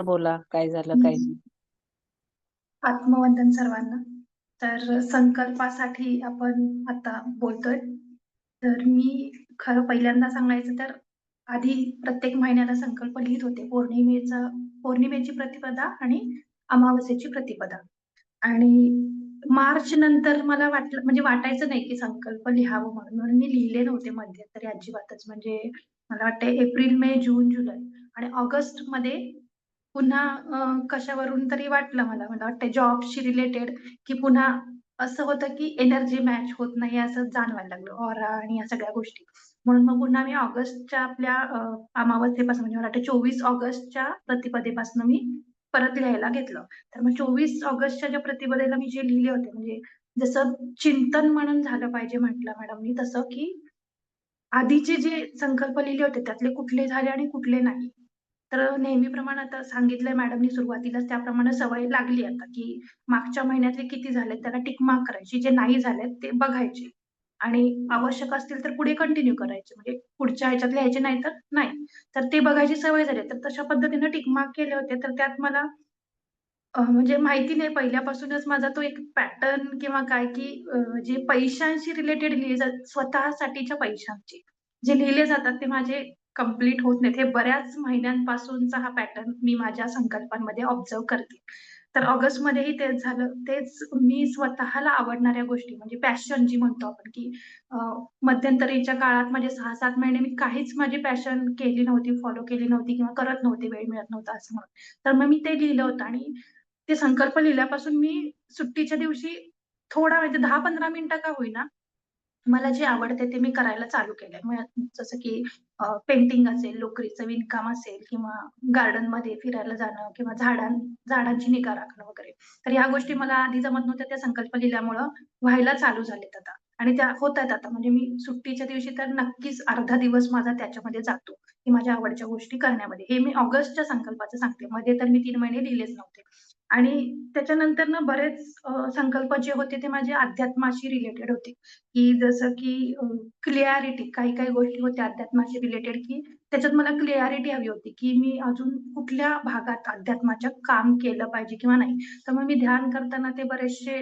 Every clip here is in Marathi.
बोला काय झालं काय नाही. आत्मवंदन सर्वांना. तर संकल्पासाठी आपण आता बोलतोय. तर मी खरं पहिल्यांदा सांगायचं तर आधी प्रत्येक महिन्याला संकल्प लिहित होते. पौर्णिमेचा पौर्णिमेची प्रतिपदा आणि अमावस्येची प्रतिपदा. आणि मार्च नंतर मला वाटलं म्हणजे वाटायचं नाही की संकल्प लिहावं म्हणून. म्हणून मी लिहिले नव्हते मध्यंतरी अजिबातच. म्हणजे मला वाटतं एप्रिल मे जून जुलै आणि ऑगस्टमध्ये पुन्हा कशावरून तरी वाटलं मला. मला वाटतं जॉबशी रिलेटेड की पुन्हा असं होतं की एनर्जी मॅच होत नाही असं जाणवायला लागलं. ऑरा आणि या सगळ्या गोष्टी. म्हणून मग पुन्हा मी ऑगस्टच्या आपल्या अ, अमावस्येपासून म्हणजे मला वाटतं चोवीस ऑगस्टच्या प्रतिपदेपासून मी परत लिहायला घेतलं. तर मग चोवीस ऑगस्टच्या ज्या प्रतिपदेला मी जे लिहिले होते म्हणजे जसं चिंतन म्हणून झालं पाहिजे म्हटलं मॅडमनी तसं की आधीचे जे संकल्प लिहिले होते त्यातले कुठले झाले आणि कुठले नाही. तर नेहमीप्रमाणे आता सांगितलंय मॅडमनी सुरुवातीलाच त्याप्रमाणे सवय लागली आता की मागच्या महिन्यातले किती झाले त्याला टिक मार्क करायची जे नाही झालेत ते बघायचे. आणि आवश्यक असतील तर पुढे कंटिन्यू करायचे म्हणजे पुढच्या ह्याच्यात लिहायचे नाही तर नाही. तर ते बघायची सवय झाली तर तशा पद्धतीने टिक मार्क केले होते. तर त्यात मला म्हणजे माहिती नाही पहिल्यापासूनच माझा तो एक पॅटर्न किंवा काय की जे पैशांशी रिलेटेड लिहिले जात स्वतःसाठीच्या पैशांचे. जे लिहिले जातात ते माझे कंप्लीट होत नाहीत. हे बऱ्याच महिन्यांपासूनचा हा पॅटर्न मी माझ्या संकल्पांमध्ये ऑब्झर्व्ह करते. तर ऑगस्टमध्येही तेच झालं. तेच मी स्वतःला आवडणाऱ्या गोष्टी म्हणजे पॅशन जी म्हणतो आपण की मध्यंतरीच्या काळात माझे 6-7 महिने मी काहीच माझी पॅशन केली नव्हती, फॉलो केली नव्हती किंवा करत नव्हती वेळ मिळत नव्हता असं म्हणून. तर मग मी ते लिहिलं होतं आणि ते संकल्प लिहिल्यापासून मी सुट्टीच्या दिवशी थोडा म्हणजे 10-15 मिनिटं का होईना, मला जे आवडते ते मी करायला चालू केलंय. जसं की पेंटिंग असेल, लोकरीचं विणकाम असेल किंवा गार्डनमध्ये फिरायला जाणं किंवा झाडां झाडांची निगा राखणं वगैरे. तर ह्या गोष्टी मला आधी जमत नव्हत्या, त्या संकल्प लिहिल्यामुळं व्हायला चालू झालेत आता आणि त्या होतायत आता. म्हणजे मी सुट्टीच्या दिवशी तर नक्कीच अर्धा दिवस माझा त्याच्यामध्ये जातो, की माझ्या आवडच्या गोष्टी करण्यामध्ये. हे मी ऑगस्टच्या संकल्पाचं सांगते. मध्ये तर मी तीन महिने लिहिलेच नव्हते. आणि त्याच्यानंतर ना बरेच संकल्प जे होते ते माझ्या अध्यात्माशी रिलेटेड होते, की जसं की अ, काही-काही गोष्टी होत्या अध्यात्माशी रिलेटेड, की त्याच्यात मला क्लियारिटी हवी होती, की मी अजून कुठल्या भागात अध्यात्माच्या काम केलं पाहिजे किंवा नाही. तर मग मी ध्यान करताना ते बरेचसे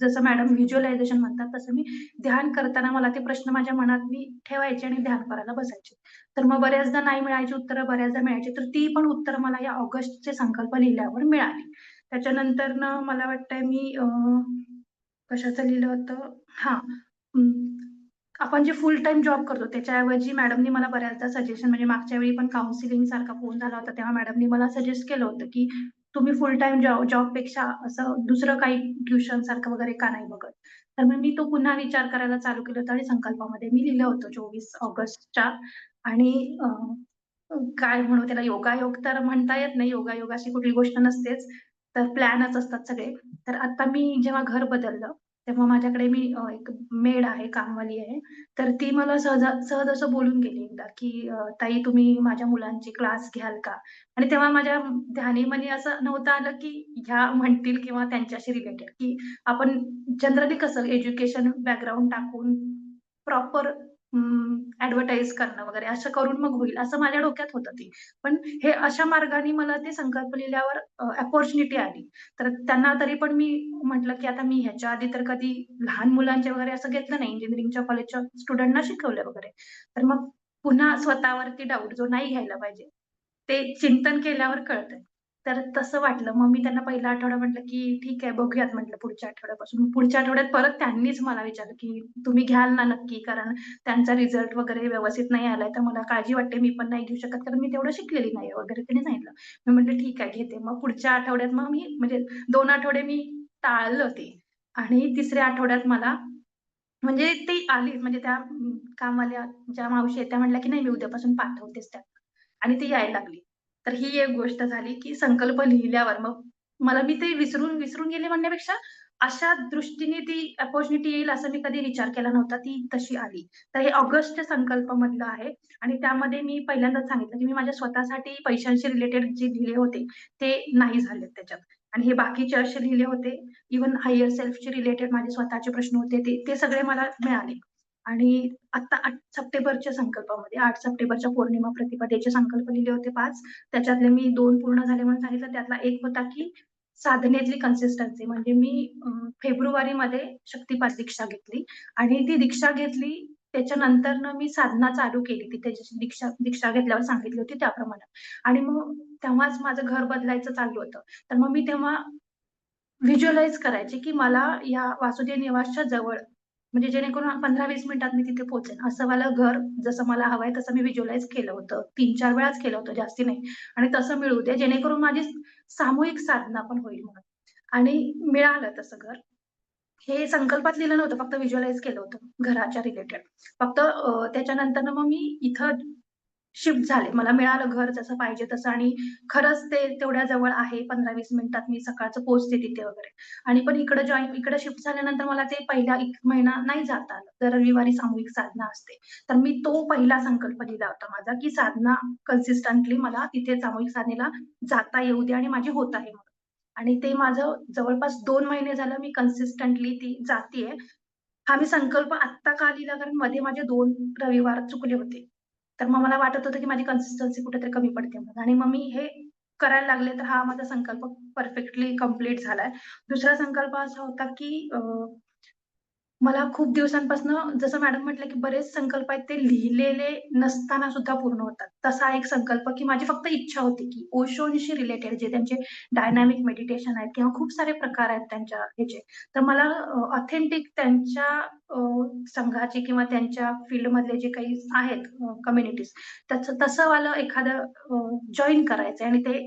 जसं मॅडम व्हिज्युअलायझेशन म्हणतात, तसं मी ध्यान करताना मला ते प्रश्न माझ्या मनात मी ठेवायचे आणि ध्यान करायला बसायचे. तर मग बऱ्याचदा नाही मिळायची उत्तरं, बऱ्याचदा मिळायची. तर ती पण उत्तरं मला या ऑगस्टचे संकल्प लिहिल्यावर मिळाली. त्याच्यानंतरनं मला वाटतंय मी कशाचं लिहिलं होतं? हा आपण जे फुल टाइम जॉब करतो त्याच्याऐवजी मॅडमनी मला बऱ्याचदा सजेशन म्हणजे मागच्या वेळी पण काउन्सिलिंग सारखा फोन झाला होता, तेव्हा मॅडमनी मला सजेस्ट केलं होतं, की तुम्ही फुल टाइम जॉब जॉबपेक्षा असं दुसरं काही ट्युशन सारखं वगैरे का नाही बघत? तर मग मी तो पुन्हा विचार करायला चालू केलं होतं आणि संकल्पामध्ये मी लिहिलं होतं 24 ऑगस्टच्या आणि काय म्हणू त्याला योगायोग तर म्हणता येत नाही. योगायोगाची कुठली गोष्ट नसतेच. तर प्लॅनच असतात सगळे. तर आता मी जेव्हा घर बदललं, तेव्हा माझ्याकडे मी एक मेड आहे, कामवाली आहे. तर ती मला सहज सहज असं बोलून गेली एकदा, की "ताई तुम्ही माझ्या मुलांचे क्लास घ्याल का?" आणि तेव्हा माझ्या ध्यानीमनी असं नव्हतं आलं, की ह्या म्हणतील किंवा त्यांच्याशी रिलेटेड, की आपण जनरली कसं एज्युकेशन बॅकग्राऊंड टाकून प्रॉपर ऍडव्हर्टाईज करणं वगैरे असं करून मग होईल, असं माझ्या डोक्यात होतं ते. पण हे अशा मार्गाने मला ते संकल्प लिहिल्यावर अपॉर्च्युनिटी आली. तर त्यांना तरी पण मी म्हटलं, की आता मी ह्याच्या आधी तर कधी लहान मुलांचे वगैरे असं घेतलं नाही. इंजिनिअरिंगच्या कॉलेजच्या स्टुडंटना शिकवलं वगैरे. तर मग पुन्हा स्वतःवरती डाऊट जो नाही घ्यायला पाहिजे. ते चिंतन केल्यावर कळतंय. तर तसं वाटलं. मग मी त्यांना पहिला आठवडा म्हटलं, की "ठीक आहे, बघूयात" म्हटलं पुढच्या आठवड्यापासून. पुढच्या आठवड्यात परत त्यांनीच मला विचारलं, की "तुम्ही घ्याल ना नक्की? कारण त्यांचा रिझल्ट वगैरे व्यवस्थित नाही आलाय, तर मला काळजी वाटते. मी पण नाही घेऊ शकत, कारण मी तेवढं शिकलेली नाही वगैरे तिने सांगितलं. मी म्हटलं, "ठीक आहे, घेते." मग पुढच्या आठवड्यात मग मी म्हणजे दोन आठवडे मी टाळलं ते आणि तिसऱ्या आठवड्यात मला म्हणजे ती आली म्हणजे त्या कामवाल्या ज्या मावशी आहेत त्या म्हटल्या, की "नाही, मी उद्यापासून पाठवतेच त्या आणि ती यायला लागली. तर ही एक गोष्ट झाली, की संकल्प लिहिल्यावर मग मला मी ते विसरून विसरून गेले म्हणण्यापेक्षा अशा दृष्टीने ती अपॉर्च्युनिटी येईल असं मी कधी विचार केला नव्हता. ती तशी आली. तर हे ऑगस्टच्या संकल्पमधलं आहे आणि त्यामध्ये मी पहिल्यांदाच सांगितलं, की मी माझ्या स्वतःसाठी पैशांशी रिलेटेड जे लिहिले होते, ते नाही झालेत त्याच्यात. आणि हे बाकीचे असे लिहिले होते, इव्हन हायर सेल्फचे रिलेटेड माझे स्वतःचे प्रश्न होते ते ते सगळे मला मिळाले. आणि आता आठ सप्टेंबरच्या संकल्पामध्ये आठ सप्टेंबरच्या पौर्णिमा प्रतिपदेचे संकल्प लिहिले होते पाच त्याच्यातले मी दोन पूर्ण झाले म्हणून सांगितलं. त्यातला एक होता की साधनेतली कन्सिस्टन्सी म्हणजे मी फेब्रुवारीमध्ये शक्तिपात दीक्षा घेतली आणि ती दीक्षा घेतली त्याच्यानंतरनं मी साधना चालू केली. ती त्याची दीक्षा दीक्षा घेतल्यावर सांगितली होती त्याप्रमाणे. आणि मग तेव्हाच माझं घर बदलायचं चालू होतं. तर मग मी तेव्हा व्हिज्युअलाइज करायचे, की मला या वासुदेव निवासच्या जवळ म्हणजे जेणेकरून 15-20 मिनिटात मी तिथे पोहोचेन. असं मला घर जसं मला हवंय तसं मी व्हिज्युअलाइज केलं होतं. 3-4 वेळाच केलं होतं, जास्ती नाही. आणि तसं मिळू दे जेणेकरून माझी सामूहिक साधना पण होईल म्हणून. आणि मिळालं तसं घर. हे संकल्पात लिहिलं नव्हतं, फक्त व्हिज्युअलाइज केलं होतं घराच्या रिलेटेड. फक्त त्याच्यानंतर मग मी इथं शिफ्ट झाले. मला मिळालं घर जसं पाहिजे तसं आणि खरंच ते तेवढ्या जवळ आहे. 15-20 मिनिटात मी सकाळचं पोहोचते तिथे वगैरे. आणि पण इकडे जॉईन इकडे शिफ्ट झाल्यानंतर मला ते पहिला एक महिना नाही जाता आलं. जर रविवारी सामूहिक साधना असते. तर मी तो पहिला संकल्प लिहिला होता माझा, की साधना कन्सिस्टंटली मला तिथे सामूहिक साधनेला जाता येऊ दे आणि माझी होत आहे म्हणून. आणि ते माझं जवळपास दोन महिने झालं मी कन्सिस्टंटली ती जातीये. हा मी संकल्प आत्ता का लिहिला कारण मध्ये माझे दोन रविवार चुकले होते. तर मग मला वाटत होतं, की माझी कन्सिस्टन्सी कुठेतरी कमी पडते म्हणून आणि मग मी हे करायला लागले, तर हा माझा संकल्प परफेक्टली कंप्लीट झालाय. दुसरा संकल्प असा होता, की मला खूप दिवसांपासून जसं मॅडम म्हटलं, की बरेच संकल्प आहेत ते लिहिलेले नसताना सुद्धा पूर्ण होतात. तसा एक संकल्प, की माझी फक्त इच्छा होती, की ओशोनशी रिलेटेड जे त्यांचे डायनॅमिक मेडिटेशन आहेत किंवा खूप सारे प्रकार आहेत त्यांच्या ह्याचे. तर मला ऑथेंटिक त्यांच्या संघाचे किंवा त्यांच्या फील्डमधले जे काही आहेत कम्युनिटीज त्याचं तसं वालं एखादं जॉईन करायचंय आणि ते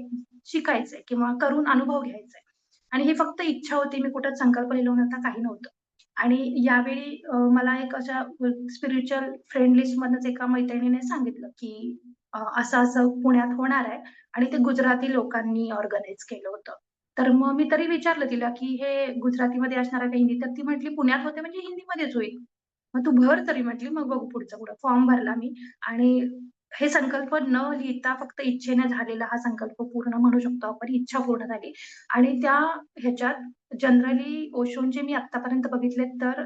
शिकायचंय किंवा करून अनुभव घ्यायचा आहे. आणि ही फक्त इच्छा होती. मी कुठं संकल्प लिहिला नव्हता, काही नव्हतं. आणि यावेळी मला एक अशा स्पिरिच्युअल फ्रेंड लिस्टमधनंच एका मैत्रिणीने सांगितलं, की असं-असं पुण्यात होणार आहे आणि ते गुजराती लोकांनी ऑर्गनाइज केलं होतं. तर मग मी तरी विचारलं तिला, की "हे गुजरातीमध्ये असणार आहे का हिंदी?" तर ती म्हटली, "पुण्यात होते म्हणजे हिंदीमध्येच होईल." "मग तू भर तरी," म्हटली, "मग बघू पुढचं पुढं." फॉर्म भरला मी आणि हे संकल्प न लिहिता फक्त इच्छेने झालेला हा संकल्प पूर्ण म्हणू शकतो आपण. इच्छा पूर्ण झाली आणि त्या ह्याच्यात जनरली ओशोंचे मी आतापर्यंत बघितले तर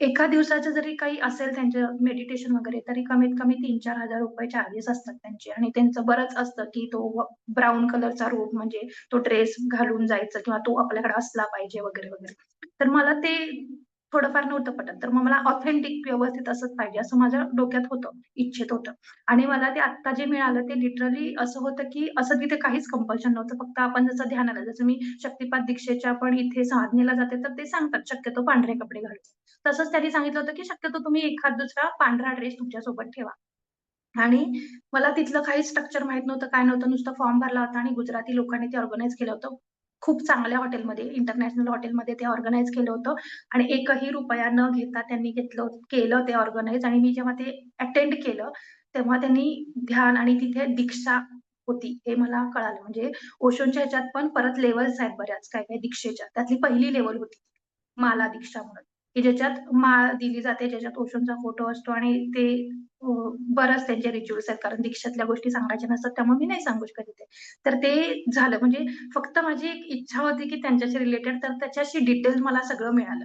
एका दिवसाचं जरी काही असेल त्यांचं मेडिटेशन वगैरे तरी कमीत कमी तीन चार हजार रुपये चार्जेस असतात त्यांचे आणि त्यांचं बरंच असतं, की तो ब्राऊन कलरचा रोब म्हणजे तो ड्रेस घालून जायचं किंवा तो आपल्याकडे असला पाहिजे वगैरे, वगैरे. तर मला ते थोडंफार नव्हतं पटत. तर मग मला ऑथेंटिक व्यवस्थित असंच पाहिजे असं माझ्या डोक्यात होतं, इच्छेत होतं. आणि मला ते आत्ता जे मिळालं ते लिटरली असं होतं, की असं तिथे काहीच कंपल्शन नव्हतं. फक्त आपण जसं ध्यानाला जसं मी शक्तिपात दीक्षेच्या पण इथे साधनेला जाते, तर ते सांगतात शक्यतो पांढरे कपडे घालून तसंच त्यांनी सांगितलं होतं, की शक्यतो तुम्ही एखाद दुसरा पांढरा ड्रेस तुमच्यासोबत ठेवा. आणि मला तिथलं काही स्ट्रक्चर माहीत नव्हतं, काय नव्हतं. नुसतं फॉर्म भरला होता आणि गुजराती लोकांनी ते ऑर्गनाईज केलं होतं. खूप चांगल्या हॉटेलमध्ये, इंटरनॅशनल हॉटेलमध्ये ते ऑर्गनाईज केलं होतं आणि एकही रुपया न घेता त्यांनी घेतलं केलं ते ऑर्गनाईज आणि मी जेव्हा ते अटेंड केलं, तेव्हा त्यांनी ध्यान आणि तिथे दीक्षा होती, हे मला कळालं. म्हणजे ओशोंच्या ह्याच्यात पण परत लेवल्स आहेत बऱ्याच काय काय दीक्षेच्या. त्यातली पहिली लेवल होती, माला दीक्षा म्हणून, की ज्याच्यात माळ दिली जाते, ज्याच्यात ओशोंचा फोटो असतो आणि ते बरंच त्यांचे रिच्युअल्स आहेत. कारण दीक्षातल्या गोष्टी सांगायच्या नसतात, त्यामुळे मी नाही सांगू शकत इथे. तर ते झालं. म्हणजे फक्त माझी एक इच्छा होती, की त्यांच्याशी रिलेटेड तर त्याच्याशी डिटेल मला सगळं मिळालं.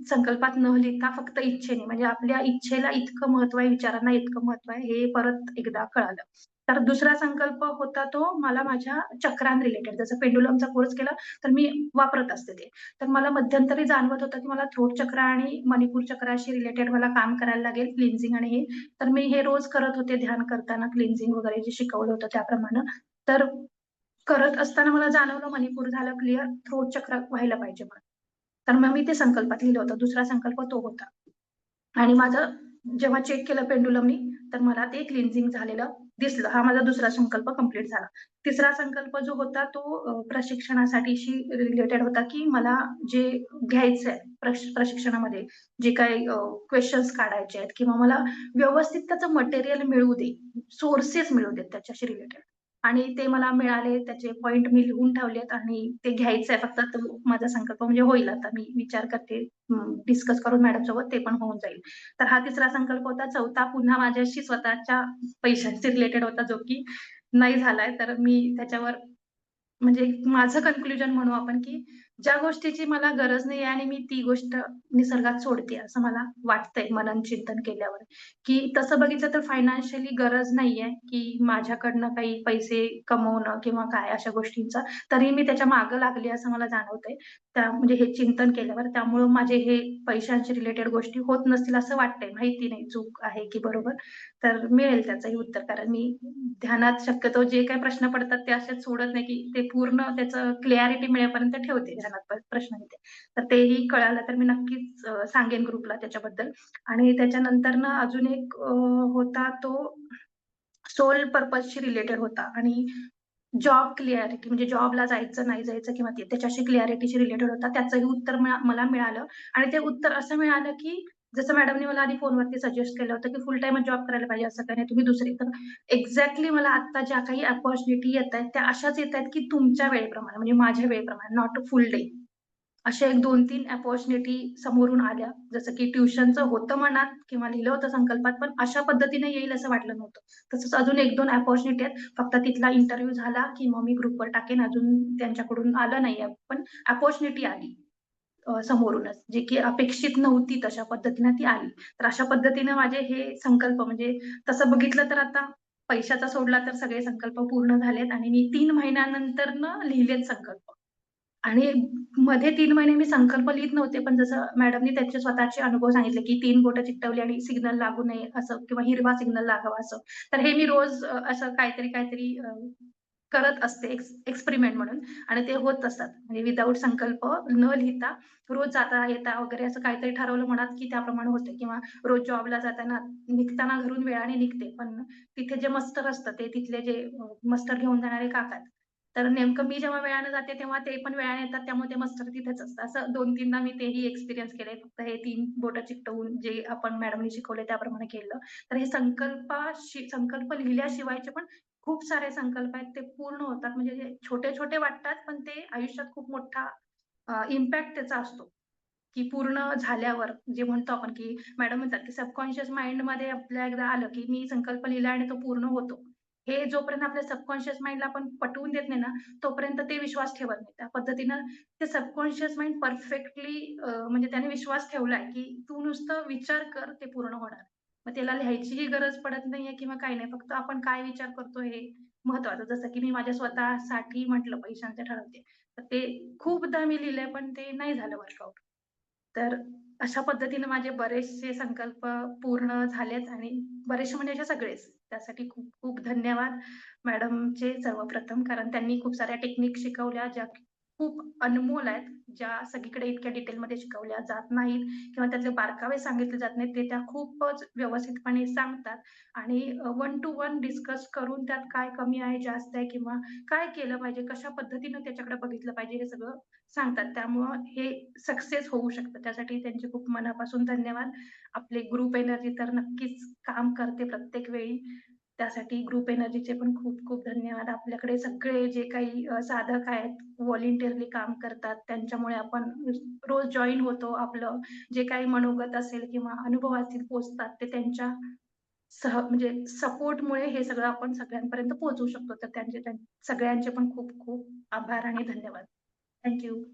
संकल्पात न लिहिता फक्त इच्छेने. म्हणजे आपल्या इच्छेला इतकं महत्त्व आहे, विचारांना इतकं महत्त्व आहे, हे परत एकदा कळालं. तर दुसरा संकल्प होता तो मला माझ्या चक्रां रिलेटेड. जसं पेंडुलमचा कोर्स केला, तर मी वापरत असते ते. तर मला मध्यंतरी जाणवत होतं, की मला थ्रोट चक्र आणि मणिपूर चक्राशी रिलेटेड मला काम करायला लागेल, क्लिन्झिंग आणि हे. तर मी हे रोज करत होते ध्यान करताना क्लिन्झिंग वगैरे जे शिकवलं होतं त्याप्रमाणे. तर करत असताना मला जाणवलं मणिपूर झालं क्लिअर, थ्रोट चक्र व्हायला पाहिजे म्हणून. तर मग मी ते संकल्पात लिहिलं होतं. दुसरा संकल्प तो होता. आणि माझं जेव्हा चेक केलं पेंडुलमनी, तर मला ते क्लिन्झिंग झालेलं दिसलं. हा माझा दुसरा संकल्प कंप्लीट झाला. तिसरा संकल्प जो होता तो प्रशिक्षणासाठीशी रिलेटेड होता, की मला जे घ्यायचंय प्रश प्रशिक्षणामध्ये जे काही क्वेश्चन्स काढायचे आहेत किंवा मला व्यवस्थित त्याचं मटेरियल मिळू दे, सोर्सेस मिळू देत त्याच्याशी रिलेटेड. आणि ते मला मिळाले. त्याचे पॉइंट मी लिहून ठेवलेत आणि ते घ्यायचंय फक्त तो माझा संकल्प म्हणजे होईल आता. मी विचार करते डिस्कस करून मॅडम सोबत ते पण होऊन जाईल. तर हा तिसरा संकल्प होता. चौथा पुन्हा माझ्याशी स्वतःच्या पैशांशी रिलेटेड होता, जो की नाही झालाय. तर मी त्याच्यावर म्हणजे माझं कन्क्लुजन म्हणू आपण, की ज्या गोष्टीची मला गरज नाही आणि मी ती गोष्ट निसर्गात सोडते असं मला वाटतंय मनन चिंतन केल्यावर. की तसं बघितलं तर फायनान्शियली गरज नाहीये, की माझ्याकडनं काही पैसे कमवणं किंवा काय अशा गोष्टींचा. तरी मी त्याच्या मागं लागली असं मला जाणवतंय. त्या म्हणजे हे चिंतन केल्यावर. त्यामुळं माझे हे पैशांशी रिलेटेड गोष्टी होत नसतील असं वाटतंय. माहिती नाही चूक आहे की बरोबर. तर मिळेल त्याचंही उत्तर. कारण मी ध्यानात शक्यतो जे काही प्रश्न पडतात ते असेच सोडत नाही, की ते पूर्ण त्याचं क्लिअरिटी मिळेपर्यंत ठेवते ध्यानात प्रश्न घेते. तर तेही कळालं तर मी नक्कीच सांगेन ग्रुपला त्याच्याबद्दल. आणि त्याच्यानंतर ना अजून एक होता तो सोल पर्पजशी रिलेटेड होता आणि जॉब क्लिअरिटी म्हणजे जॉबला जायचं, नाही जायचं किंवा त्याच्याशी क्लिअरिटीशी रिलेटेड होता. त्याचंही उत्तर मला मिळालं आणि ते उत्तर असं मिळालं, की जसं मॅडमनी मला आधी फोनवरती सजेस्ट केलं होतं, की फुल टाइम जॉब करायला पाहिजे असं काही नाही. तुम्ही दुसरी तर एक्झॅक्टली मला आता ज्या काही अपॉर्च्युनिटी येतायत त्या अशाच येतायत, की तुमच्या वेळेप्रमाणे म्हणजे माझ्या वेळेप्रमाणे नॉट अ फुल डे. अशा एक 2-3 अपॉर्च्युनिटी समोरून आल्या. जसं की ट्युशनचं होतं मनात किंवा लिहिलं होतं संकल्पात, पण अशा पद्धतीने येईल असं वाटलं नव्हतं. तसंच अजून 1-2 अपॉर्च्युनिटी आहेत. फक्त तिथला इंटरव्ह्यू झाला, की मग मी ग्रुपवर टाकेन. अजून त्यांच्याकडून आलं नाहीये, पण अपॉर्च्युनिटी आली समोरूनच, जे की अपेक्षित नव्हती तशा पद्धतीने ती आली. तर अशा पद्धतीने माझे हे संकल्प म्हणजे तसं बघितलं तर आता पैशाचा सोडला तर सगळे संकल्प पूर्ण झालेत आणि मी 3 महिन्यानंतरनं लिहिलेत संकल्प. आणि मध्ये तीन महिने मी संकल्प लिहित नव्हते, पण जसं मॅडमनी त्यांचे स्वतःचे अनुभव सांगितले, की तीन बोटं चिकटवली आणि सिग्नल लागू नये असं किंवा हिरवा सिग्नल लागावा असं. तर हे मी रोज असं काहीतरी, काहीतरी करत असते एक्स एक्सपेरिमेंट म्हणून आणि ते होत असतात. म्हणजे विदाऊट संकल्प न लिहिता रोज जाता-येता वगैरे असं काहीतरी ठरवलं म्हणत की त्याप्रमाणे होते किंवा रोज जॉबला जाताना निघताना घरून वेळाने निघते, पण तिथे जे मस्टर असतं ते तिथले जे मस्टर घेऊन जाणारे काकात तर नेमकं मी जेव्हा वेळाने जाते, तेव्हा ते पण वेळाने येतात. त्यामुळे ते मस्टर तिथेच असतं. असं 2-3दा मी तेही एक्सपिरियन्स केलंय. फक्त हे तीन बोट चिकटवून जे आपण मॅडमने शिकवलंय त्याप्रमाणे केलं. तर हे संकल्पाशी संकल्प लिहिल्याशिवायचे पण खूप सारे संकल्प आहेत. ते पूर्ण होतात. म्हणजे छोटे-छोटे वाटतात, पण ते आयुष्यात खूप मोठा इम्पॅक्ट त्याचा असतो, की पूर्ण झाल्यावर जे म्हणतो आपण, की मॅडम म्हणतात, की सबकॉन्शियस माइंडमध्ये आपल्या एकदा आलं, की मी संकल्प लिहिला आणि तो पूर्ण होतो. हे जोपर्यंत आपल्या सबकॉन्शियस माइंडला आपण पटवून देत नाही ना, तोपर्यंत ते विश्वास ठेवत नाही. त्या पद्धतीनं ते सबकॉन्शियस माइंड परफेक्टली म्हणजे त्याने विश्वास ठेवलाय, की तू नुसतं विचार कर, ते पूर्ण होणार. मग त्याला लिहायचीही गरज पडत नाहीये किंवा काही नाही. फक्त आपण काय विचार करतो हे महत्वाचं. जसं की मी माझ्या स्वतःसाठी म्हटलं पैशांचं ठरवते. तर ते खूपदा मी लिहिलंय, पण ते नाही झालं वर्कआउट. तर अशा पद्धतीने माझे बरेचसे संकल्प पूर्ण झालेत आणि बरेचसे म्हणजे असे सगळेच. त्यासाठी खूप खूप धन्यवाद मॅडमचे सर्वप्रथम. कारण त्यांनी खूप साऱ्या टेक्निक शिकवल्या, ज्या खूप अनमोल आहेत. ज्या सगळीकडे इतक्या डिटेलमध्ये शिकवल्या जात नाहीत किंवा त्यातले बारकावे सांगितले जात नाहीत. ते त्या खूपच व्यवस्थितपणे सांगतात आणि वन टू वन डिस्कस करून त्यात काय कमी आहे, जास्त आहे किंवा काय केलं पाहिजे, कशा पद्धतीनं त्याच्याकडे बघितलं पाहिजे, हे सगळं सांगतात. त्यामुळं हे सक्सेस होऊ शकतं. त्यासाठी त्यांचे खूप मनापासून धन्यवाद. आपले ग्रुप एनर्जी तर नक्कीच काम करते प्रत्येक वेळी. त्यासाठी ग्रुप एनर्जीचे पण खूप खूप धन्यवाद. आपल्याकडे सगळे जे काही साधक आहेत, व्हॉलेंटिअरली काम करतात. त्यांच्यामुळे आपण रोज जॉइन होतो. आपलं जे काही मनोगत असेल किंवा अनुभव असतील पोचतात ते त्यांच्या सह म्हणजे सपोर्टमुळे हे सगळं आपण सगळ्यांपर्यंत पोहोचवू शकतो. तर त्यांचे सगळ्यांचे पण खूप खूप आभार आणि धन्यवाद. Thank you.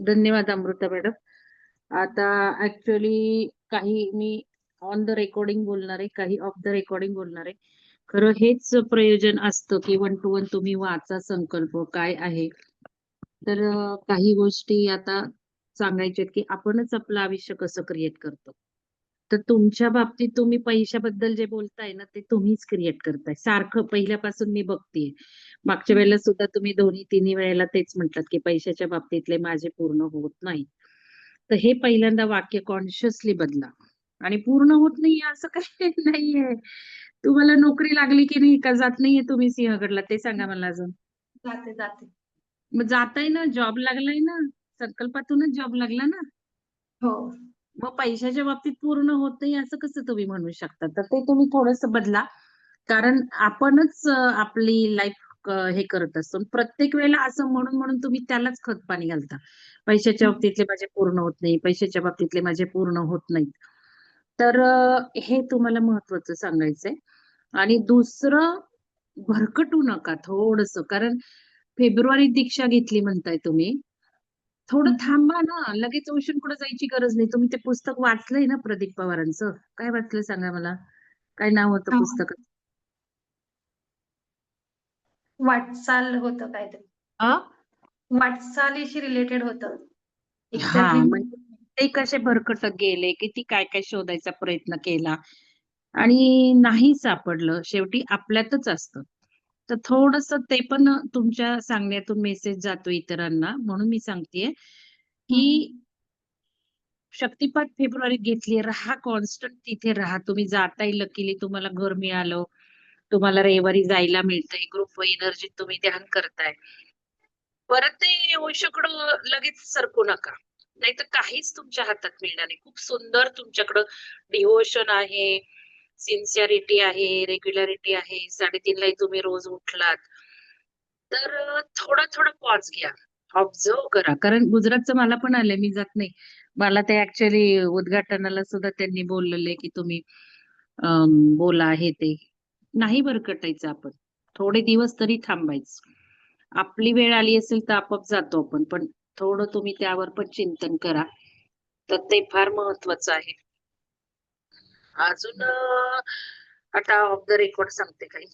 धन्यवाद अमृता मॅडम. आता ऍक्च्युली काही मी ऑन द रेकॉर्डिंग बोलणार आहे, काही ऑफ द रेकॉर्डिंग बोलणार आहे. खरं हेच प्रयोजन असतं, की वन टू वन तुम्ही वाचा संकल्प काय आहे. तर काही गोष्टी आता सांगायच्या की आपणच आपलं आयुष्य कसं क्रिएट करतो. तर तुमच्या बाबतीत तुम्ही पैशाबद्दल जे बोलताय ना, ते तुम्हीच क्रिएट करताय. सारखं पहिल्यापासून मी बघतीये. मागच्या वेळेला सुद्धा तुम्ही दोन्ही तिन्ही वेळेला तेच म्हटलात, की पैशाच्या बाबतीतले माझे पूर्ण होत नाही तर हे पहिल्यांदा वाक्य कॉन्शियसली बदला आणि पूर्ण होत नाहीये असं काही नाहीये. तुम्हाला नोकरी लागली की नाही का जात नाहीये तुम्ही सिंहगडला ते सांगा मला अजून? जाते, जाते. मग जाताय ना, जॉब लागलाय ना, संकल्पातूनच जॉब लागला ना. हो. मग पैशाच्या बाबतीत पूर्ण होत नाही असं कसं तुम्ही म्हणू शकता? तर ते तुम्ही थोडंसं बदला. कारण आपणच आपली लाईफ हे करत असतो. प्रत्येक वेळेला असं म्हणून, म्हणून तुम्ही त्यालाच खतपाणी घालता. पैशाच्या. बाबतीतले माझे पूर्ण होत नाही, पैशाच्या बाबतीतले माझे पूर्ण होत नाहीत. तर हे तुम्हाला महत्वाचं सांगायचंय. आणि दुसरं भरकटू नका थोडस कारण फेब्रुवारीत दीक्षा घेतली म्हणताय तुम्ही थोडं. थांबा ना लगेच ओशन कुठे जायची गरज नाही तुम्ही ते पुस्तक वाचलंय ना प्रदीप पवारांचं काय वाचलं सांगा मला काय नाव होतं. पुस्तकाचं वाटचाल होतं काहीतरी? वाटचालीशी रिलेटेड होतं. म्हणजे ते कसे भरकटत गेले किती काय काय शोधायचा प्रयत्न केला? आणि नाही सापडलं शेवटी आपल्यातच असतं. तर थोडस ते पण तुमच्या सांगण्यातून मेसेज जातो इतरांना म्हणून मी सांगतेय की शक्तिपात फेब्रुवारीत घेतली राहा कॉन्स्टंट तिथे राहा. तुम्ही जाताय लकीली तुम्हाला घर मिळालं. तुम्हाला रविवारी जायला मिळतंय. ग्रुप एनर्जी तुम्ही ध्यान करताय. परत ते ओशकडं लगेच सरकू नका. नाही तर काहीच तुमच्या हातात मिळणार नाही. खूप सुंदर तुमच्याकडं डिव्होशन आहे सिन्सिअरिटी आहे रेग्युलरिटी आहे. साडेतीनलाही तुम्ही रोज उठलात. तर थोडा थोडा पॉज घ्या. ऑब्झर्व करा. कारण गुजरातचं मला पण आलंय मी जात नाही. मला ते ऍक्च्युली उद्घाटनाला सुद्धा त्यांनी बोललेले की तुम्ही बोला हे ते. नाही भरकटायचं आपण. थोडे दिवस तरी थांबायचं. आपली वेळ आली असेल तर आपोआप जातो आपण पण थोडं तुम्ही त्यावर पण चिंतन करा. तर ते फार महत्वाचं आहे. अजून आता ऑफ द रेकॉर्ड सांगते काही.